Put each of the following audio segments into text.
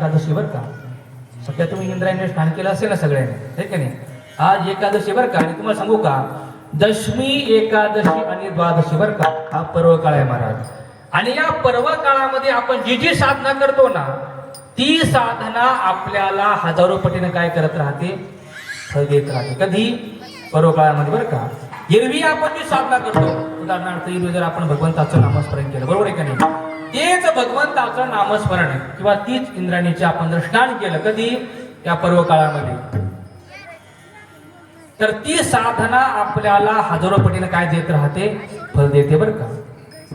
एकादशी बरं का? सध्या तुम्ही इंद्रायणी स्नान केलं असेल ना सगळ्यांनी हे की नाही? आज एकादशी बरं का? आणि तुम्हाला सांगू का? दशमी एकादशी आणि द्वादशी बरं का? हा पर्व काळ आहे महाराज. आणि या पर्व काळामध्ये आपण जी जी साधना करतो ना ती साधना आपल्याला हजारो पटीने काय करत राहते? फळ देत राहते. कधी? पर्व काळामध्ये बरं का? एरवी आपण जी साधना करतो उदाहरणार्थ एरवी जर आपण भगवंताचं नामस्मरण केलं बरोबर आहे का नाही? तेच भगवंताचं नामस्मरण किंवा तीच इंद्राणीचे आपण जर स्नान केलं कधी या पर्व काळामध्ये तर ती साधना आपल्याला हजारो पटीने काय देत राहते? फल देते बरं का.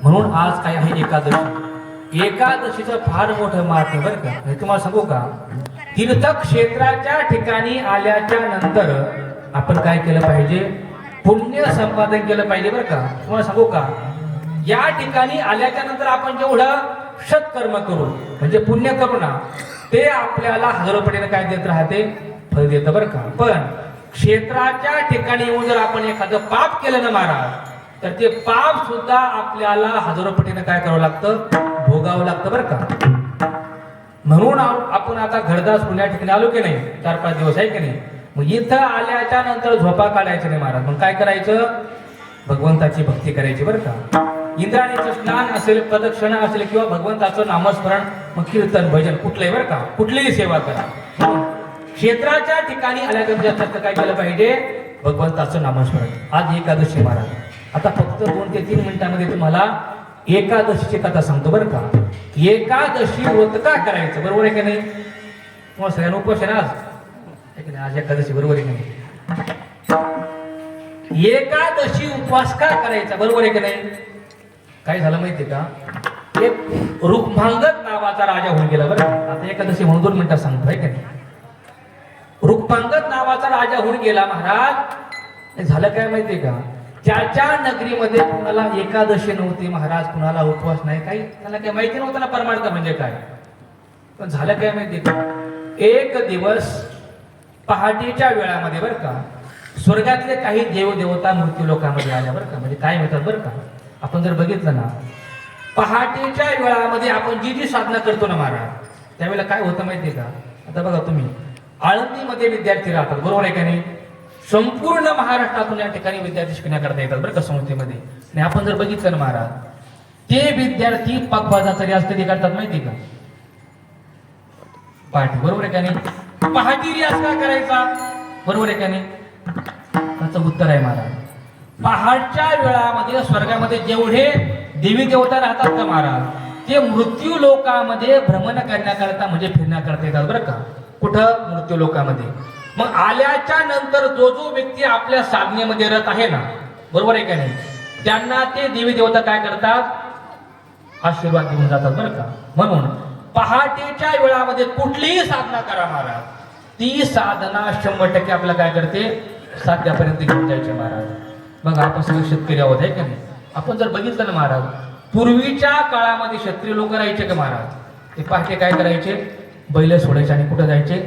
म्हणून आज काय आहे एकादशी? एकादशीचं फार मोठं महत्त्व बरं का. हे तुम्हाला सांगू का? तीर्थक्षेत्राच्या ठिकाणी आल्याच्यानंतर आपण काय केलं पाहिजे? पुण्य संपादन केलं पाहिजे बरं का. तुम्हाला सांगू का? या ठिकाणी आल्याच्यानंतर आपण जेवढं सत्कर्म करू म्हणजे पुण्य करू ना ते आपल्याला हजारोपटीने काय देत राहते? फळ देतं बरं का. पण क्षेत्राच्या ठिकाणी येऊन जर आपण एखादं पाप केलं ना महाराज तर ते पाप सुद्धा आपल्याला हजारोपटीने काय करावं लागतं? भोगावं लागतं बरं का. म्हणून आपण आता घरदास पुण्या ठिकाणी आलो की नाही? चार पाच दिवस आहे की नाही? मग इथं आल्याच्यानंतर झोपा काढायचं नाही महाराज. मग काय करायचं? भगवंताची भक्ती करायची बरं का. इंद्राणीचं स्नान असेल प्रदक्षिणा असेल किंवा भगवंताचं नामस्मरण मग कीर्तन भजन कुठलंही बरं का? कुठलीही सेवा करा. क्षेत्राच्या ठिकाणी आल्यानंतर काय केलं पाहिजे? भगवंताचं नामस्मरण. आज एकादशी महाराज. आता फक्त दोन ते तीन मिनिटांमध्ये तुम्हाला एकादशीची कथा सांगतो बरं का? एकादशी व्रत का करायचं? बरोबर आहे का नाही? तुम्हाला सगळ्यांना उपवास आहे ना आज? नाही? आज एकादशी बरोबर आहे की नाही? एकादशी उपवास का करायचा? बरोबर आहे की नाही? काय झालं माहितीये का? एक रुक्मांगत नावाचा राजा होऊन गेला बरं आता एकादशी म्हणून दोन मिनिटात सांगतो आहे का. नाही नावाचा राजा होऊन गेला महाराज. झालं काय माहितीये का? त्याच्या नगरीमध्ये कुणाला एकादशी नव्हती महाराज कुणाला उपवास नाही काही त्याला काही माहिती नव्हतं ना परमार्थ म्हणजे काय? पण झालं काय माहिती का? एक दिवस पहाटेच्या वेळामध्ये बरं का स्वर्गातले काही देवदेवता मृत्यू लोकांमध्ये आल्या बरं का. म्हणजे काय म्हणतात बरं का? आपण जर बघितलं ना पहाटेच्या वेळामध्ये आपण जी जी साधना करतो ना महाराज त्यावेळेला काय होतं माहितीये का? आता बघा तुम्ही आळंदीमध्ये विद्यार्थी राहतात बरोबर आहे का नाही? संपूर्ण महाराष्ट्रातून या ठिकाणी विद्यार्थी शिकण्याकरता येतात बरं का संस्थेमध्ये आणि आपण जर बघितलं ना महाराज ते विद्यार्थी पगबाजाचा रियाज कधी करतात माहिती का? पहाटे बरोबर आहे का नाही? पहाटी रियाज का करायचा? बरोबर आहे का नाही? त्याचं उत्तर आहे महाराज. पहाटच्या वेळामध्ये स्वर्गामध्ये जेवढे देवी देवता राहतात का महाराज ते मृत्यू लोकामध्ये भ्रमण करण्याकरता म्हणजे फिरण्याकरता येतात बरं का? कुठं? मृत्यू लोकामध्ये. मग आल्याच्यानंतर जो जो व्यक्ती आपल्या साधनेमध्ये रत आहे ना बरोबर आहे का नाही? त्यांना ते देवी देवता काय करतात? आशीर्वाद देऊन जातात बरं का? म्हणून पहाटेच्या वेळामध्ये कुठलीही साधना करा महाराज. ती साधना शंभर टक्के आपल्याला काय करते? साध्यापर्यंत घेऊन जायचे महाराज. मग आपण सगळे शेतकरी आहोत आहे का नाही? आपण जर बघितलं ना महाराज पूर्वीच्या काळामध्ये क्षत्रिय लोक राहायचे का महाराज? ते पाहते काय करायचे? बैल सोडायचे आणि कुठं जायचे?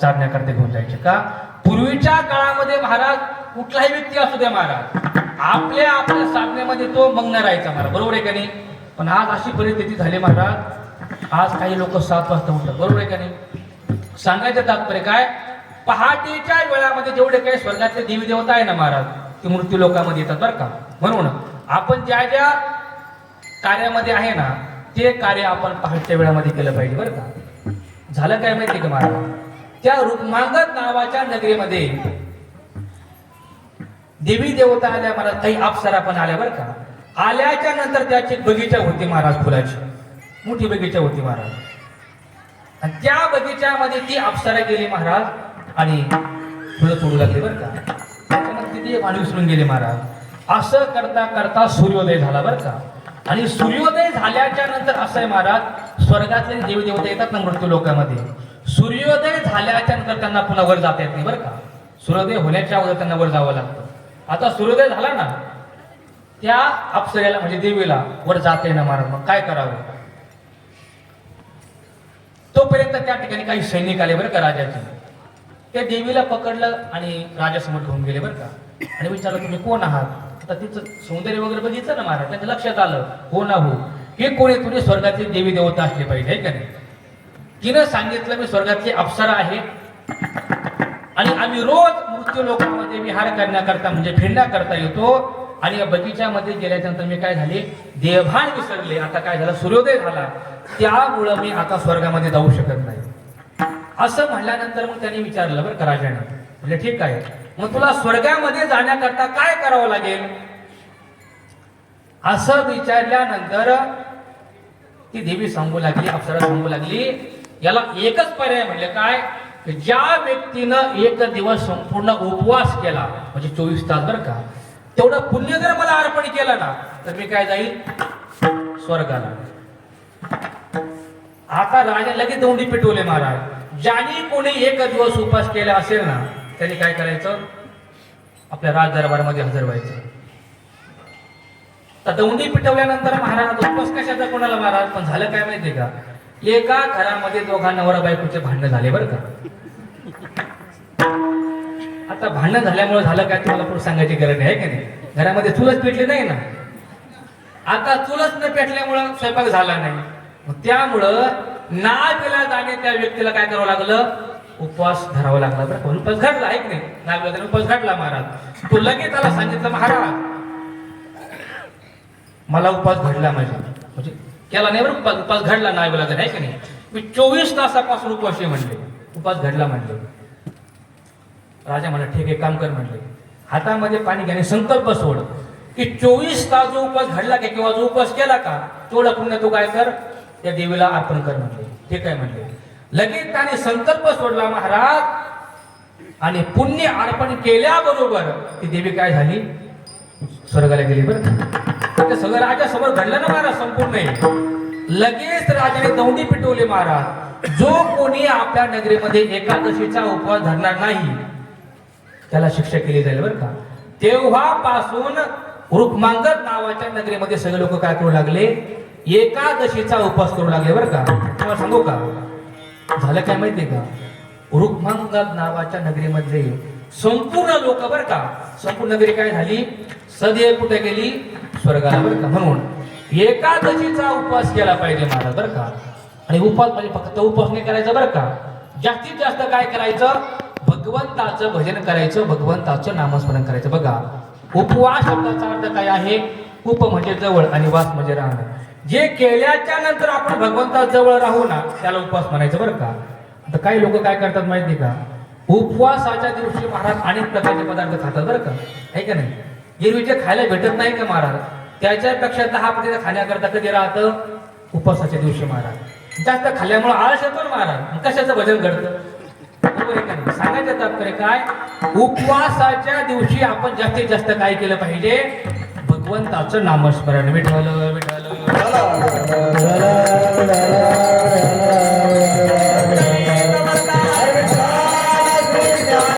चारण्याकरता घेऊन जायचे. का? पूर्वीच्या काळामध्ये महाराज कुठलाही व्यक्ती असू द्या महाराज आपल्या आपल्या साधनेमध्ये तो मग्न राहायचा महाराज. बरोबर आहे का नाही? पण आज अशी परिस्थिती झाली महाराज आज काही लोक सात वाजता उठतात. बरोबर आहे का नाही? सांगायचं तात्पर्य काय? पहाटेच्या वेळामध्ये जेवढे काही स्वर्गातले देवी देवता आहे ना महाराज ते मृत्यू लोकांमध्ये येतात बरं का? म्हणून आपण ज्या ज्या कार्यामध्ये आहे ना ते कार्य आपण पहाटच्या वेळामध्ये केलं पाहिजे बरं का? झालं काय माहिती का महाराज त्या रुक्मांगत नावाच्या नगरीमध्ये देवी देवता आल्या महाराज काही अप्सरा पण आल्या बरं का? आल्याच्यानंतर त्याची बगीचा होती महाराज फुलाची. मोठी बगीचा होती महाराज. आणि त्या बगीच्यामध्ये ती अप्सरा गेली महाराज आणि फुलं तोडू लागली बरं का? ते पाणी विसरून गेले महाराज. असं करता करता सूर्योदय झाला बरं का. आणि सूर्योदय झाल्याच्यानंतर असं आहे महाराज स्वर्गातले देवदेवता येतात ना मृत्यू लोकांमध्ये सूर्योदय झाल्याच्यानंतर त्यांना पुन्हा वर जाता येत नाही बरं का. सूर्योदय होण्याच्या अगोदर त्यांना वर जावं लागतं. आता सूर्योदय झाला ना त्या अप्सरेला म्हणजे देवीला वर जाता येणं महाराज. मग काय करावं? तोपर्यंत त्या ठिकाणी काही सैनिक आले बरं का राजाचे. त्या देवीला पकडलं आणि राजासमोर घेऊन गेले बरं का. आणि विचारलं तुम्ही कोण आहात? आता तिचं सौंदर्य वगैरे बघितलं ना महाराज त्यांच्या लक्षात आलं हो ना हो हे कोणी तुझे स्वर्गातील देवी देवता असले पाहिजे आहे का नाही? तिनं सांगितलं मी स्वर्गातली अप्सरा आहे आणि आम्ही रोज मृत्यू लोकांमध्ये विहार करण्याकरता म्हणजे फिरण्याकरता येतो आणि या बगीच्यामध्ये गेल्याच्यानंतर मी काय झाले? देवभान विसरले. आता काय झालं? सूर्योदय झाला. त्यामुळं मी आता स्वर्गामध्ये जाऊ शकत नाही. असं म्हणल्यानंतर मग त्यांनी विचारलं बरं का म्हणजे ठीक आहे. मग तुला स्वर्गामध्ये जाण्याकरता काय करावं लागेल? असं विचारल्यानंतर ती देवी सांगू लागली अप्सरा सांगू लागली. याला एकच पर्याय म्हणले काय? ज्या व्यक्तीनं एक दिवस संपूर्ण उपवास केला म्हणजे चोवीस तास बरं का तेवढं पुण्य जर मला अर्पण केलं ना तर मी काय जाईल? स्वर्गाला. आता राजा लगेच दोंडी पेटवले महाराज. ज्याने कोणी एक दिवस उपवास केला असेल ना त्यांनी काय करायचं? आपल्या राज दरबारमध्ये हजर व्हायचं. तर दौंडी पिटवल्यानंतर महाराज उपवास कशाचा कोणाला महाराज पण झालं काय माहितीये का? एका घरामध्ये दोघा नवरा बायकोचे भांडण झाले बरं का. आता भांडण झाल्यामुळे झालं काय तुम्हाला पुढे सांगायची गरज नाही आहे की नाही? घरामध्ये चुलच पेटली नाही ना? आता चुलच न पेटल्यामुळं स्वयंपाक झाला नाही. त्यामुळं ना नावेला जाणे त्या व्यक्तीला काय करावं लागलं? उपवास धरावा लागला बरं का? उपवास घडला ऐक नाही नागवेदाने उपवास घडला महाराज. तो लगेच त्याला सांगितलं महाराज मला उपवास घडला माझ्या. म्हणजे केला नाही बरं उपवास उपवास घडला नागवेदाने ऐक नाही मी चोवीस तासापासून उपवासी म्हणले. उपवास घडला म्हणले. राजा म्हणा ठीक आहे काम कर म्हणले. हातामध्ये पाणी घ्याने संकल्प सोड. की चोवीस तास जो उपवास घडला का किंवा जो उपवास केला का तेवढा पुण्य तो काय कर त्या देवीला अर्पण कर म्हणले. ठीक आहे म्हणले. लगेच त्याने संकल्प सोडला महाराज. आणि पुण्य अर्पण केल्याबरोबर ती देवी काय झाली? स्वर्गाला गेली बरं आता म्हणजे सगळं राजा समोर घडलं ना महाराज संपूर्ण लगेच राजाने दौंडी पिटवले महाराज. जो कोणी आपल्या नगरीमध्ये एकादशीचा उपवास धरणार नाही त्याला शिक्षा केली जाईल बरं का. तेव्हापासून रुक्मांगद नावाच्या नगरीमध्ये सगळे लोक काय करू लागले? एकादशीचा उपवास करू लागले बरं का. तुम्हाला सांगू का? झालं काय माहितीये का? रुक्मांगात नावाच्या नगरीमध्ये संपूर्ण लोक बर का संपूर्ण नगरी काय झाली? सदैव कुठे गेली? स्वर्गाला बर का. म्हणून एकादशीचा उपवास केला पाहिजे महाराज बरं का. आणि उपवास म्हणजे फक्त उपवास नाही करायचा बरं का. जास्तीत जास्त काय करायचं? भगवंताचं भजन करायचं भगवंताचं नामस्मरण करायचं. बघा उपवास शब्दाचा अर्थ काय आहे? उप म्हणजे जवळ आणि वास म्हणजे राहणं जे केल्याच्यानंतर आपण भगवंता जवळ राहू ना त्याला उपवास म्हणायचं बरं का? आता काही लोक काय करतात माहिती का? उपवासाच्या दिवशी महाराज अनेक प्रकारचे पदार्थ खातात बरं का? आहे का नाही? एरवी जे खायला भेटत नाही का महाराज? त्याच्यापेक्षा दहा पटीचा खाण्याकरता कधी राहतं? उपवासाच्या दिवशी महाराज. जास्त खाल्ल्यामुळे आळस येतो ना महाराज. कशाचं भजन घडतं? आहे का नाही? सांगायचं तात्पर्य काय? उपवासाच्या दिवशी आपण जास्तीत जास्त काय केलं पाहिजे? भगवंताचं नामस्मरण. Vitthal la la la la